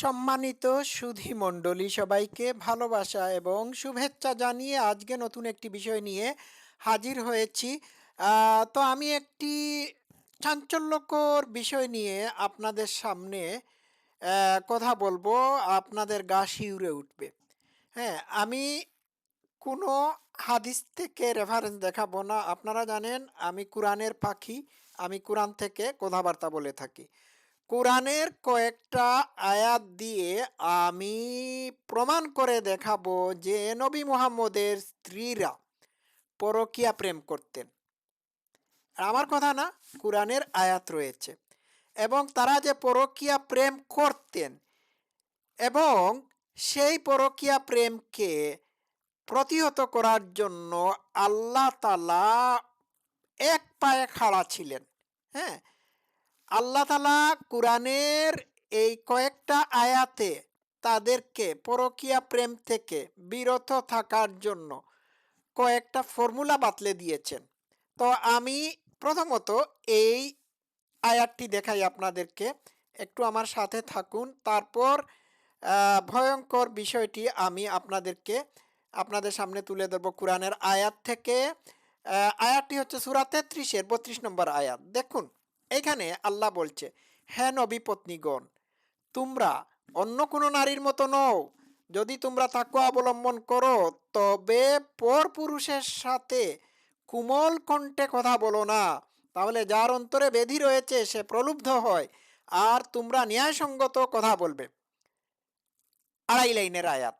সম্মানিত সুধী মণ্ডলী সবাইকে ভালোবাসা এবং শুভেচ্ছা জানিয়ে আজকে নতুন একটি বিষয় নিয়ে হাজির হয়েছি। তো আমি একটি চাঞ্চল্যকর বিষয় নিয়ে আপনাদের সামনে কথা বলব, আপনাদের গা শিউরে উঠবে। হ্যাঁ আমি কোনো হাদিস থেকে রেফারেন্স দেখাবো না। আপনারা জানেন, আমি কোরআনের পাখি, আমি কোরআন থেকে কথাবার্তা বলে থাকি। কোরআনের কয়েকটা আয়াত দিয়ে আমি প্রমাণ করে দেখাবো যে নবী মুহাম্মদের স্ত্রীরা পরকীয়া প্রেম করতেন। আমার কথা না, কোরআনের আয়াত রয়েছে এবং তারা যে পরকীয়া প্রেম করতেন এবং সেই পরকীয়া প্রেমকে প্রতিহত করার জন্য আল্লাহ তালা এক পায়ে খাড়া ছিলেন হ্যাঁ? আল্লাহ তালা কোরআনের এই কয়েকটা আয়াতে তাদেরকে পরকীয়া প্রেম থেকে বিরত থাকার জন্য কয়েকটা ফর্মুলা বাতলে দিয়েছেন। তো আমি প্রথমত এই আয়াতটি দেখাই আপনাদেরকে। একটু আমার সাথে থাকুন। তারপর ভয়ঙ্কর বিষয়টি আমি আপনাদেরকে, আপনাদের সামনে তুলে ধরবো কোরআনের আয়াত থেকে। আয়াতটি হচ্ছে সুরা তেত্রিশের বত্রিশ নম্বর আয়াত। দেখুন। এখানে আল্লাহ বলছে হ্যাঁ নবী পত্নীগণ, তোমরা অন্য কোনো নারীর মতো নও। যদি তোমরা তাকে অবলম্বন করো, তবে পর পুরুষের সাথে কুমল কণ্ঠে কথা বলো না। তাহলে যার অন্তরে বেধি রয়েছে, সে প্রলুব্ধ হয় আর তোমরা ন্যায়সঙ্গত কথা বলবে। আড়াই লাইনের আয়াত।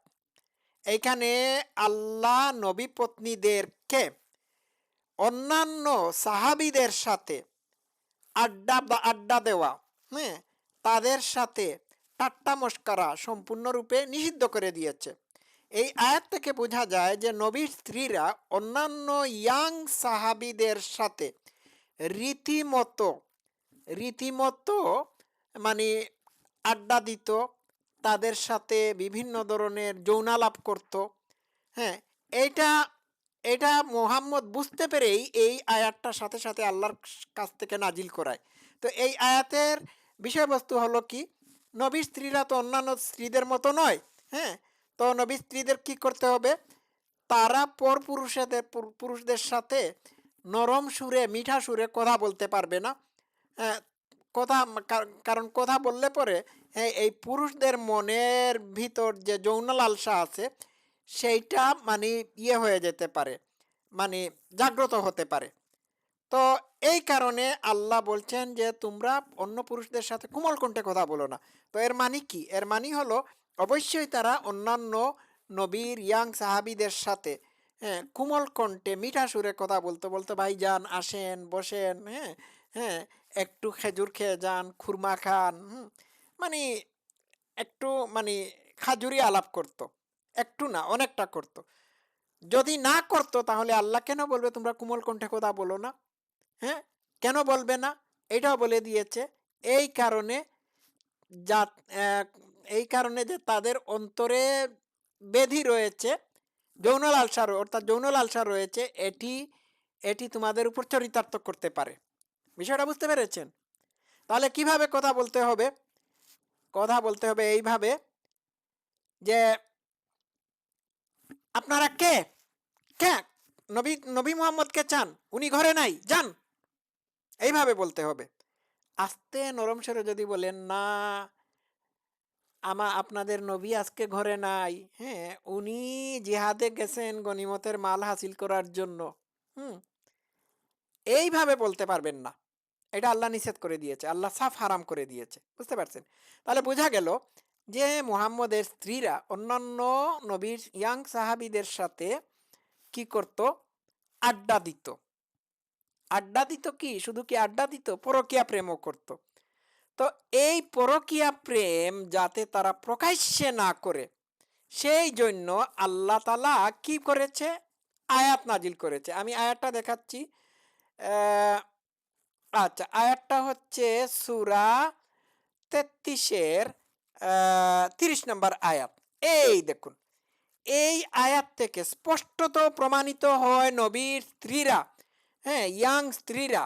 এইখানে আল্লাহ নবী পত্নীদেরকে অন্যান্য সাহাবিদের সাথে আড্ডা বা আড্ডা দেওয়া হ্যাঁ? তাদের সাথে টাট্টা মস্কারা সম্পূর্ণরূপে নিষিদ্ধ করে দিয়েছে। এই আয়াত থেকে বোঝা যায় যে নবীর স্ত্রীরা অন্যান্য ইয়াং সাহাবিদের সাথে রীতিমতো রীতিমতো মানে আড্ডা দিত, তাদের সাথে বিভিন্ন ধরনের যৌনালাপ করত হ্যাঁ? এইটা এটা মোহাম্মদ বুঝতে পেরেই এই আয়াতটার সাথে সাথে আল্লাহর কাছ থেকে নাজিল করায়। তো এই আয়াতের বিষয়বস্তু হলো কি? নবী স্ত্রীরা তো অন্যান্য স্ত্রীদের মতো নয় হ্যাঁ? তো নবী স্ত্রীদের কি করতে হবে? তারা পর পুরুষেদের পুরুষদের সাথে নরম সুরে, মিঠা সুরে কথা বলতে পারবে না। কথা কার- কারণ কথা বললে পরে হ্যাঁ এই পুরুষদের মনের ভিতর যে যৌন লালসা আছে সেইটা মানে ইয়ে হয়ে যেতে পারে মানে জাগ্রত হতে পারে। তো এই কারণে আল্লাহ বলছেন যে, তোমরা অন্য পুরুষদের সাথে কোমল কণ্ঠে কথা বলো না। তো এর মানে কি? এর মানে হলো, অবশ্যই তারা অন্যান্য নবীর ইয়াং সাহাবিদের সাথে হ্যাঁ কোমল কণ্ঠে, মিঠা সুরে কথা বলতে বলতে ভাই যান আসেন, বসেন হ্যাঁ হ্যাঁ একটু খেজুর খেয়ে যান, খুরমা খান মানে একটু মানে খাজুরি আলাপ করতো। একটু না, অনেকটা করতো। যদি না করতো তাহলে আল্লাহ কেন বলবে তোমরা কোমল কণ্ঠে কথা বলো না? হ্যাঁ? কেন বলবে না? এটাও বলে দিয়েছে। এই কারণে যা এই কারণে যে তাদের অন্তরে বেধি রয়েছে যৌন লালসা অর্থাৎ যৌন লালসা রয়েছে, এটি এটি তোমাদের উপর চরিতার্থ করতে পারে। বিষয়টা বুঝতে পেরেছেন? তাহলে কীভাবে কথা বলতে হবে? কথা বলতে হবে এইভাবে যে আপনারা কে? কে? নবী নবী মোহাম্মদকে চান? উনি ঘরে নাই, যান। এইভাবে বলতে হবে। আস্তে নরম স্বরে যদি বলেন, না, আমা আপনাদের নবী আজকে ঘরে নাই। হ্যাঁ উনি জিহাদে গেছেন গনিমতের মাল হাসিল করার জন্য। হুম। এইভাবে বলতে পারবেন না। এটা আল্লাহ নিষেধ করে দিয়েছে। আল্লাহ সাফ হারাম করে দিয়েছে। বুঝতে পারছেন? তাহলে বোঝা গেল যে মুহাম্মদের স্ত্রীরা অন্যান্য নবীর ইয়াং সাহাবিদের সাথে কি করত? আড্ডা দিত। আড্ডা দিত কি? শুধু কি আড্ডা দিত? পরকীয়া প্রেমও করত। তো এই পরকীয়া প্রেম যাতে তারা প্রকাশ্যে না করে, সেই জন্য আল্লাহ তালা কি করেছে? আয়াত নাজিল করেছে। আমি আয়াতটা দেখাচ্ছি। আচ্ছা আয়াতটা হচ্ছে সুরা তেত্রিশের তিরিশ নম্বর আয়াত। এই দেখুন, এই আয়াত থেকে স্পষ্টত প্রমাণিত হয় নবীর স্ত্রীরা হ্যাঁ ইয়াং স্ত্রীরা,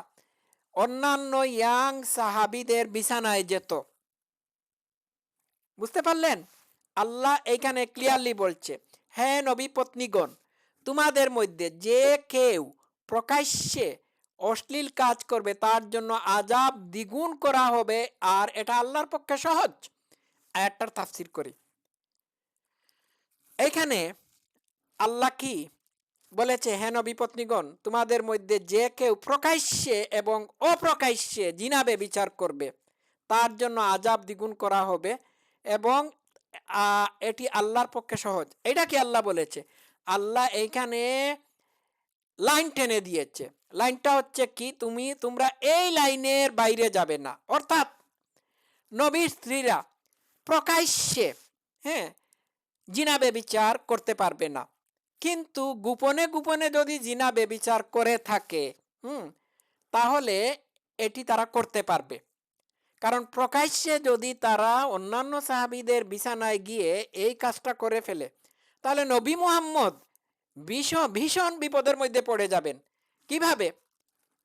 অন্যান্য ইয়াং সাহাবিদের বিছানায় যেত। বুঝতে পারলেন? আল্লাহ এইখানে ক্লিয়ারলি বলছে হ্যাঁ নবী পত্নীগণ, তোমাদের মধ্যে যে কেউ প্রকাশ্যে অশ্লীল কাজ করবে, তার জন্য আজাব দ্বিগুণ করা হবে, আর এটা আল্লাহর পক্ষে সহজ। আয়াতটার তাফসির করি। এইখানে আল্লাহ কি বলেছে হেন বিপত্নীগণ তোমাদের মধ্যে যে কেউ প্রকাশ্যে এবং অপ্রকাশ্যে জিনাবে বিচার করবে, তার জন্য আজাব দ্বিগুণ করা হবে এবং এটি আল্লাহর পক্ষে সহজ। এটা কি আল্লাহ বলেছে? আল্লাহ এইখানে লাইন টেনে দিয়েছে। লাইনটা হচ্ছে কি, তুমি, তোমরা এই লাইনের বাইরে যাবে না। অর্থাৎ নবীর স্ত্রীরা প্রকাশ্যে হ্যাঁ? জিনা বেবিচার করতে পারবে না। কিন্তু গোপনে গোপনে যদি জিনা বেবিচার করে থাকে, হুম? তাহলে এটি তারা করতে পারবে। কারণ প্রকাশ্যে যদি তারা অন্যান্য সাহাবিদের বিছানায় গিয়ে এই কাজটা করে ফেলে, তাহলে নবী মুহাম্মদ ভীষণ ভীষণ বিপদের মধ্যে পড়ে যাবেন। কীভাবে?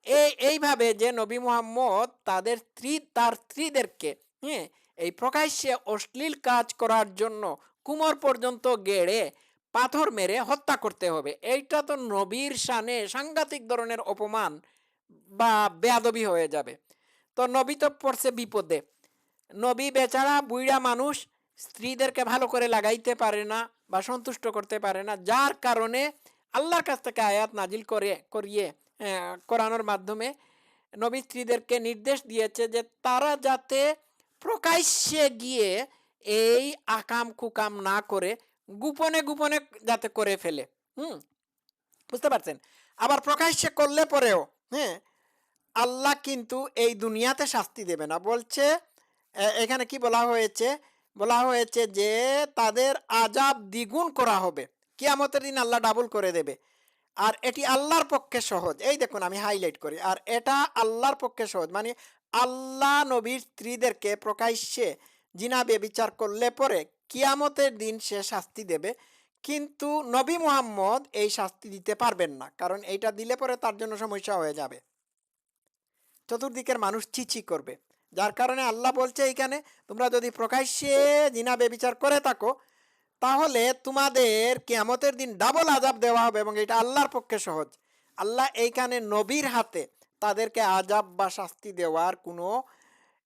এই এইভাবে যে নবী মুহাম্মদ তাদের স্ত্রী তার স্ত্রীদেরকে হ্যাঁ? এই প্রকাশ্যে অশ্লীল কাজ করার জন্য কুমোর পর্যন্ত গেড়ে পাথর মেরে হত্যা করতে হবে। এইটা তো নবীর শানে সাংঘাতিক ধরনের অপমান বা বেয়াদবি হয়ে যাবে। তো নবী তো পড়ছে বিপদে। নবী বেচারা বুইড়া মানুষ, স্ত্রীদেরকে ভালো করে লাগাইতে পারে না বা সন্তুষ্ট করতে পারে না। যার কারণে আল্লাহর কাছ থেকে আয়াত নাজিল করে, করিয়ে করানোর মাধ্যমে নবী স্ত্রীদেরকে নির্দেশ দিয়েছে যে তারা যাতে প্রকাশ্যে গিয়ে এই আকাম কুকাম না করে গোপনে গোপনে যাতে করে ফেলে, হুম? বুঝতে পারছেন? আবার প্রকাশ্যে করলে পরেও হ্যাঁ? আল্লাহ কিন্তু এই দুনিয়াতে শাস্তি দেবে না। বলছে এখানে কি বলা হয়েছে? বলা হয়েছে যে তাদের আজাব দ্বিগুণ করা হবে। কিয়ামতের দিন আল্লাহ ডাবল করে দেবে। আর এটি আল্লাহর পক্ষে সহজ। এই দেখুন, আমি হাইলাইট করি। আর এটা আল্লাহর পক্ষে সহজ। মানে আল্লাহ নবীর স্ত্রীদেরকে প্রকাশ্যে জিনা বেবিচার করলে পরে কিয়ামতের দিন সে শাস্তি দেবে। কিন্তু নবী মুহাম্মদ এই শাস্তি দিতে পারবেন না, কারণ এইটা দিলে পরে তার জন্য সমস্যা হয়ে যাবে। চতুর্দিকের মানুষ চিচি করবে। যার কারণে আল্লাহ বলছে এইখানে, তোমরা যদি প্রকাশ্যে জিনা বেবিচার করে থাকো, তাহলে তোমাদের কিয়ামতের দিন ডাবল আজাব দেওয়া হবে এবং এটা আল্লাহর পক্ষে সহজ। আল্লাহ এইখানে নবীর হাতে তাদেরকে আজাব বা শাস্তি দেওয়ার কোনো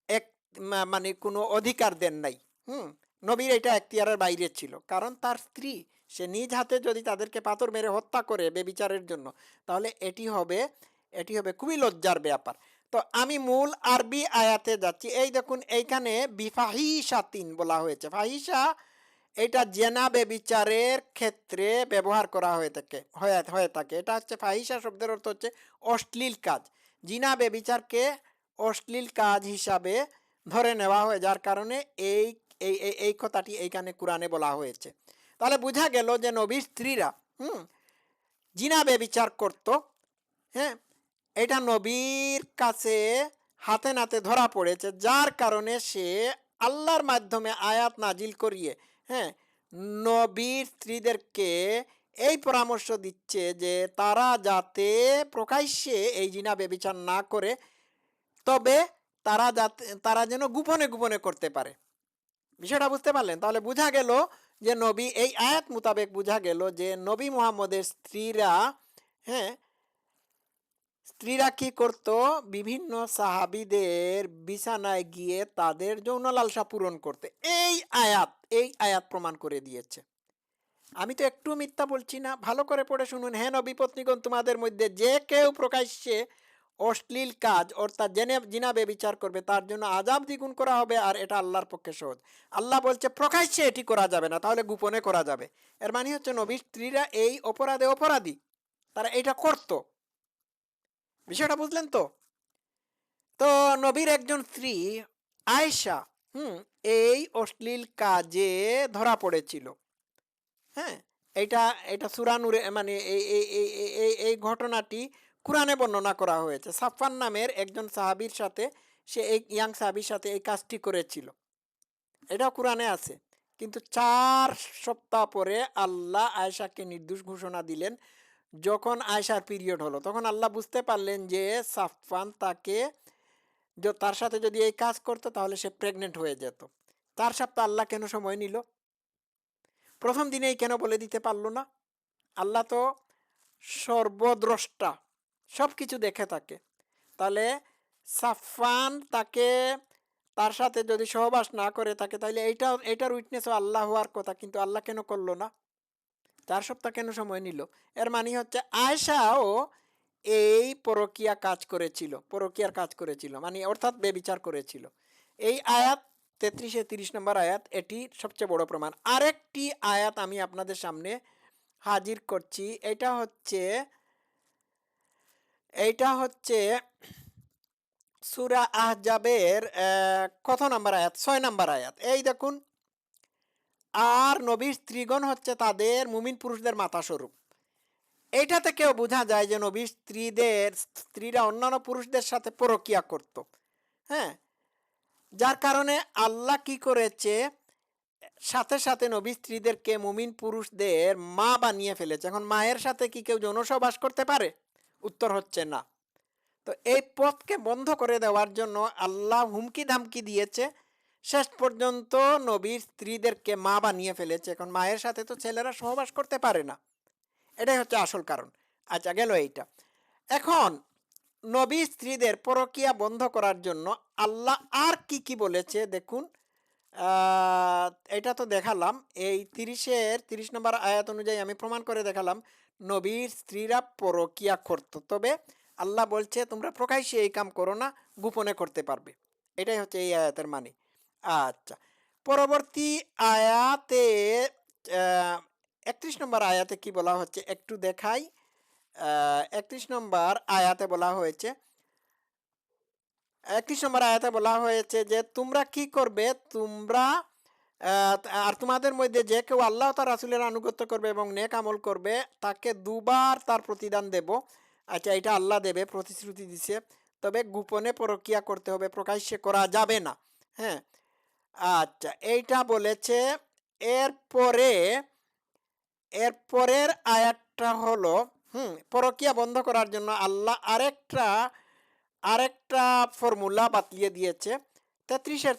এক মানে কোনো অধিকার দেন নাই। হুম? নবীর এটা এখতিয়ারের বাইরে ছিল। কারণ তার স্ত্রী, সে নিজ হাতে যদি তাদেরকে পাথর মেরে হত্যা করে বেবিচারের জন্য, তাহলে এটি হবে এটি হবে খুবই লজ্জার ব্যাপার। তো আমি মূল আরবি আয়াতে যাচ্ছি। এই দেখুন, এইখানে বিফাহিসা তিন বলা হয়েছে। ফাহিসা, এটা জেনা বেবিচারের ক্ষেত্রে ব্যবহার করা হয়ে থাকে হয়ে থাকে। এটা হচ্ছে ফাহিসা শব্দের অর্থ হচ্ছে অশ্লীল কাজ। জিনা বেবিচারকে অশ্লীল কাজ হিসাবে ধরে নেওয়া হয়, যার কারণে এই এই, এই- কথাটি এইখানে কোরআনে বলা হয়েছে। তাহলে বোঝা গেল যে নবীর স্ত্রীরা, হুম, জিনা বেবিচার করত হ্যাঁ এটা নবীর কাছে হাতে নাতে ধরা পড়েছে, যার কারণে সে আল্লাহর মাধ্যমে আয়াত নাজিল করিয়ে হ্যাঁ নবীর স্ত্রীদেরকে এই পরামর্শ দিচ্ছে যে, তারা যাতে প্রকাশ্যে এই জিনা বেবিচার না করে, তবে তারা যাতে, তারা যেন গোপনে গোপনে করতে পারে। বিষয়টা বুঝতে পারলেন? তাহলে বোঝা গেল যে, নবী, এই আয়াত মোতাবেক বোঝা গেল যে, নবী মোহাম্মদের স্ত্রীরা হ্যাঁ স্ত্রীরা কি করত? বিভিন্ন সাহাবিদের বিছানায় গিয়ে তাদের যৌন লালসা পূরণ করতে। এই আয়াত এই আয়াত প্রমাণ করে দিয়েছে। আমি তো একটু মিথ্যা বলছি না। ভালো করে পড়ে শুনুন। হ্যাঁ নবী পত্নীগণ, তোমাদের মধ্যে যে কেউ প্রকাশ্যে অশ্লীল কাজ অর্থাৎ জেনে জিনাবে বিচার করবে, তার জন্য আজাব দ্বিগুণ করা হবে আর এটা আল্লাহর পক্ষে সহজ। আল্লাহ বলছে, প্রকাশ্যে এটি করা যাবে না, তাহলে গোপনে করা যাবে। এর মানে হচ্ছে নবীর স্ত্রীরা এই অপরাধে অপরাধী। তারা এটা করতো। বিষয়টা বুঝলেন তো? তো নবীর একজন স্ত্রী, আয়েশা, হুম, এই অশ্লীল কাজে ধরা পড়েছিল। হ্যাঁ? এটা এটা সুরানুরে মানে এই এই এই ঘটনাটি কোরআনে বর্ণনা করা হয়েছে। সাফান নামের একজন সাহাবীর সাথে, সে এই ইয়াং সাহাবীর সাথে এই কাজটি করেছিল। এটা কোরআনে আছে। কিন্তু চার সপ্তাহ পরে আল্লাহ আয়েশাকে নির্দোষ ঘোষণা দিলেন, যখন আয়েশার পিরিয়ড হলো। তখন আল্লাহ বুঝতে পারলেন যে সাফান তাকে তার সাথে যদি এই কাজ করতো তাহলে সে প্রেগনেন্ট হয়ে যেত। চার সপ্তাহ আল্লাহ কেন সময় নিল? প্রথম দিনেই কেন বলে দিতে পারল না? আল্লাহ তো সর্বদ্রষ্টা সব কিছু দেখে থাকে। তাহলে সাফান তাকে তার সাথে যদি সহবাস না করে থাকে, তাহলে এইটা এটার উইটনেসও আল্লাহ হওয়ার কথা, কিন্তু আল্লাহ কেন করল না? চার সপ্তাহ কেন সময় নিল? এর মানে হচ্ছে আয়সাও এই পরকিয়া কাজ করেছিল, পরকিয়ার কাজ করেছিল মানে অর্থাৎ বেবিচার করেছিল। এই আয়াত তেত্রিশে তিরিশ নম্বর আয়াত, এটি সবচেয়ে বড় প্রমাণ। আরেকটি আয়াত আমি আপনাদের সামনে হাজির করছি, এটা হচ্ছে এইটা হচ্ছে সুরা আহজাবের কত নাম্বার আয়াত? ছয় নাম্বার আয়াত। এই দেখুন, আর নবীর স্ত্রীগণ হচ্ছে তাদের মুমিন পুরুষদের মাতা স্বরূপ এইটা থেকেও বোঝা যায় যে নবীর স্ত্রীদের, স্ত্রীরা অন্যান্য পুরুষদের সাথে পরকিয়া করত। হ্যাঁ? যার কারণে আল্লাহ কি করেছে? সাথে সাথে নবী স্ত্রীদেরকে মুমিন পুরুষদের মা বানিয়ে ফেলেছে। এখন মায়ের সাথে কি কেউ যৌনসবাস করতে পারে? উত্তর হচ্ছে না। তো এই পথকে বন্ধ করে দেওয়ার জন্য আল্লাহ হুমকি ধামকি দিয়েছে। শেষ পর্যন্ত নবীর স্ত্রীদেরকে মা বানিয়ে ফেলেছে। এখন মায়ের সাথে তো ছেলেরা সহবাস করতে পারে না। এটাই হচ্ছে আসল কারণ। আচ্ছা গেল এইটা। এখন নবী স্ত্রীদের পরকিয়া বন্ধ করার জন্য আল্লাহ আর কি কি বলেছে? দেখুন এটা তো দেখালাম। এই তিরিশের, তিরিশ নম্বর আয়াত অনুযায়ী আমি প্রমাণ করে দেখালাম, নবীর স্ত্রীরা পরকিয়া করত। তবে আল্লাহ বলছে, তোমরা প্রকাশ্যে এই কাম করো না, গোপনে করতে পারবে। এটাই হচ্ছে এই আয়াতের মানে। আচ্ছা পরবর্তী আয়াতে একত্রিশ নম্বর আয়াতে কি বলা হচ্ছে? একটু দেখাই। একত্রিশ নম্বর আয়াতে বলা হয়েছে। একত্রিশ নম্বর আয়াতে বলা হয়েছে যে, তোমরা কি করবে? তোমরা আর তোমাদের মধ্যে যে কেউ আল্লাহ তার রাসুলের আনুগত্য করবে এবং নেক আমল করবে, তাকে দুবার তার প্রতিদান দেব। আচ্ছা এটা আল্লাহ দেবে, প্রতিশ্রুতি দিছে। তবে গোপনে পরকিয়া করতে হবে, প্রকাশ্যে করা যাবে না। হ্যাঁ? আচ্ছা এইটা বলেছে, এরপরে এর পরের আয়াতটা হলো হুম, পরকিয়া বন্ধ করার জন্য আল্লাহ আরেকটা আরেকটা ফর্মুলা বাতলিয়ে দিয়েছে। তেত্রিশের,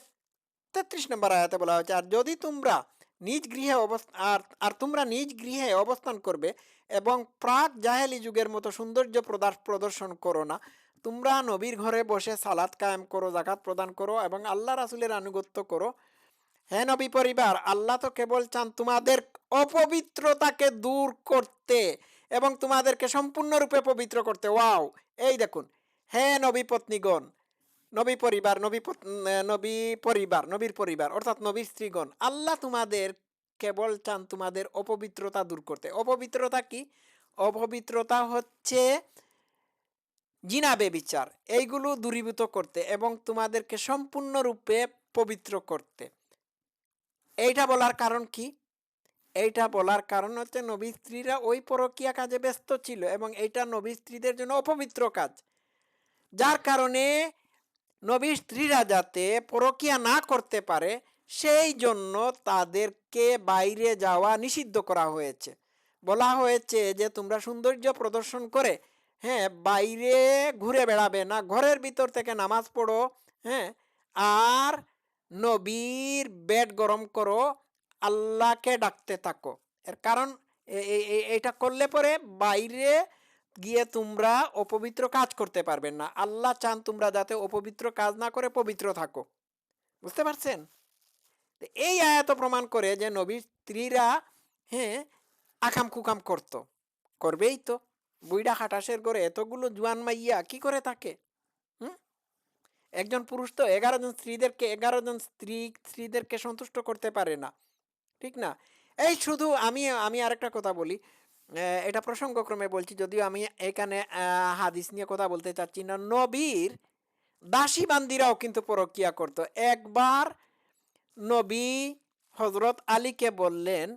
তেত্রিশ নম্বর আয়াতে বলা হয়েছে, আর যদি তোমরা নিজ গৃহে আর আর তোমরা নিজ গৃহে অবস্থান করবে এবং প্রাক জাহেলি যুগের মতো সৌন্দর্য প্রদার- প্রদর্শন করো না, তোমরা নবীর ঘরে বসে সালাদ কায়েম করো জাকাত প্রদান করো এবং আল্লাহ রাসুলের আনুগত্য করো। হে নবী পরিবার, আল্লাহ তো কেবল চান তোমাদের অপবিত্রতাকে দূর করতে। এবং তোমাদেরকে সম্পূর্ণরূপে পবিত্র করতে। ওয়াও! এই দেখুন। হে নবী পত্নীগণ, নবী পরিবার, নবী নবী পরিবার, নবীর পরিবার, অর্থাৎ নবীর স্ত্রীগণ, আল্লাহ তোমাদের কেবল চান তোমাদের অপবিত্রতা দূর করতে। অপবিত্রতা কি? অপবিত্রতা হচ্ছে জিনা বেবিচার। এইগুলো দূরীভূত করতে এবং তোমাদেরকে সম্পূর্ণরূপে পবিত্র করতে। এইটা বলার কারণ কি? এইটা বলার কারণ হচ্ছে নবী স্ত্রীরা ওই পরকীয়া কাজে ব্যস্ত ছিল এবং এইটা নবী স্ত্রীদের জন্য অপবিত্র কাজ। যার কারণে নবী স্ত্রীরা যাতে পরকিয়া না করতে পারে, সেই জন্য তাদেরকে বাইরে যাওয়া নিষিদ্ধ করা হয়েছে। বলা হয়েছে যে, তোমরা সৌন্দর্য প্রদর্শন করে হ্যাঁ বাইরে ঘুরে বেড়াবে না, ঘরের ভিতর থেকে নামাজ পড়ো হ্যাঁ আর নবীর বেড গরম করো আল্লাহকে ডাকতে থাকো। এর কারণ এটা করলে পরে বাইরে গিয়ে তোমরা অপবিত্র কাজ করতে পারবে না। আল্লাহ চান তোমরা যাতে অপবিত্র কাজ না করে পবিত্র থাকো। বুঝতে পারছেন? এই আয়াত প্রমাণ করে যে নবীর স্ত্রীরা হ্যাঁ আকাম কুকাম করতো। করবেই তো। বুইড়া খাটাসের করে এতগুলো জুয়ান মাইয়া কি করে থাকে? হুম? একজন পুরুষ তো এগারো জন স্ত্রীদেরকে, এগারো জন স্ত্রী, স্ত্রীদেরকে সন্তুষ্ট করতে পারে না। ঠিক না? এই শুধু আমি আমি আরেকটা কথা বলি। এটা প্রসঙ্গক্রমে বলছি, যদিও আমি এখানে হাদিস নিয়ে কথা বলতে চাচ্ছি না, নবীর দাসী বান্দিরাও কিন্তু পরকিয়া করতো। একবার নবী হজরত আলীকে বললেন,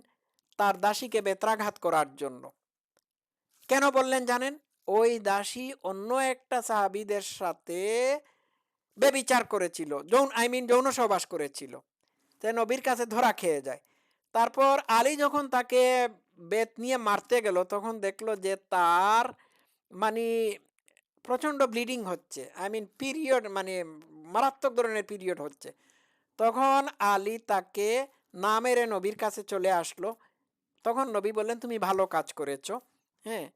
তার দাসীকে বেত্রাঘাত করার জন্য। কেন বললেন জানেন? ওই দাসী অন্য একটা সাহাবিদের সাথে বেবিচার করেছিল, যৌন, আই মিন যৌন সহবাস করেছিল। সে নবীর কাছে ধরা খেয়ে যায়। তারপর আলী যখন তাকে বেত নিয়ে মারতে গেল, তখন দেখল যে তার মানে প্রচণ্ড ব্লিডিং হচ্ছে। আই মিন পিরিয়ড মানে মারাত্মক ধরনের পিরিয়ড হচ্ছে। তখন আলী তাকে না মেরে নবীর কাছে চলে আসলো। তখন নবী বললেন, তুমি ভালো কাজ করেছ হ্যাঁ?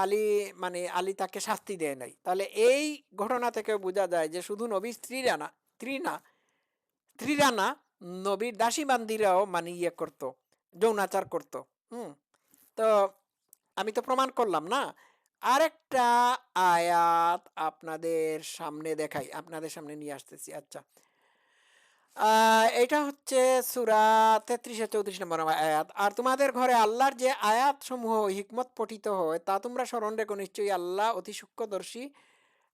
আলী মানে আলী তাকে শাস্তি দেয় নাই। তাহলে এই ঘটনা থেকে বোঝা যায় যে শুধু নবীর স্ত্রীরা না, স্ত্রী না, স্ত্রীরা না নবীর দাসী বান্দিরাও মানে ইয়ে করতো, যৌনাচার করতো, হুম? তো আমি তো প্রমাণ করলাম না? আরেকটা আয়াত আপনাদের সামনে দেখাই, আপনাদের সামনে নিয়ে আসতেছি আচ্ছা। এটা হচ্ছে সুরা তেত্রিশে চৌত্রিশ নম্বর আয়াত। আর তোমাদের ঘরে আল্লাহর যে আয়াত সমূহ হিকমত পঠিত হয়, তা তোমরা স্মরণ রেখো, নিশ্চয়ই আল্লাহ অতি সূক্ষ্মদর্শী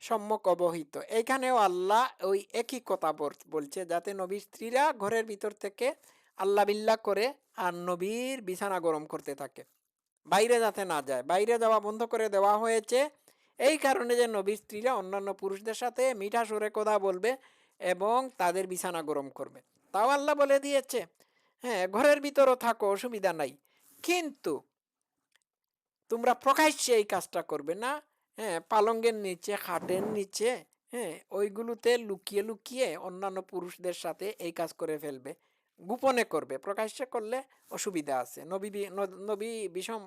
সম্যক অবহিত। এইখানেও আল্লাহ ওই একই কথা বলছে যাতে নবীর স্ত্রীরা ঘরের ভিতর থেকে আল্লাহ বিল্লাহ করে আর নবীর বিছানা গরম করতে থাকে। বাইরে যাতে না যায়। বাইরে যাওয়া বন্ধ করে দেওয়া হয়েছে। এই কারণে যে নবীর স্ত্রীরা অন্যান্য পুরুষদের সাথে মিঠা সুরে কথা বলবে এবং তাদের বিছানা গরম করবে। তাও আল্লাহ বলে দিয়েছে হ্যাঁ ঘরের ভিতরও থাকো, অসুবিধা নাই। কিন্তু তোমরা প্রকাশ্যে এই কাজটা করবে না। হ্যাঁ পালঙ্গের নিচে, খাটের নিচে হ্যাঁ ওইগুলোতে লুকিয়ে লুকিয়ে অন্যান্য পুরুষদের সাথে এই কাজ করে ফেলবে। গোপনে করবে, প্রকাশ্যে করলে অসুবিধা আছে। নবী নবী বিষম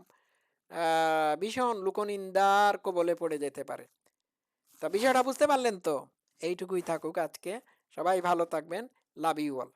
ভীষণ লোকনিন্দার কবলে পড়ে যেতে পারে। তা বিষয়টা বুঝতে পারলেন তো? এইটুকুই থাকুক আজকে। সবাই ভালো থাকবেন। Love you all.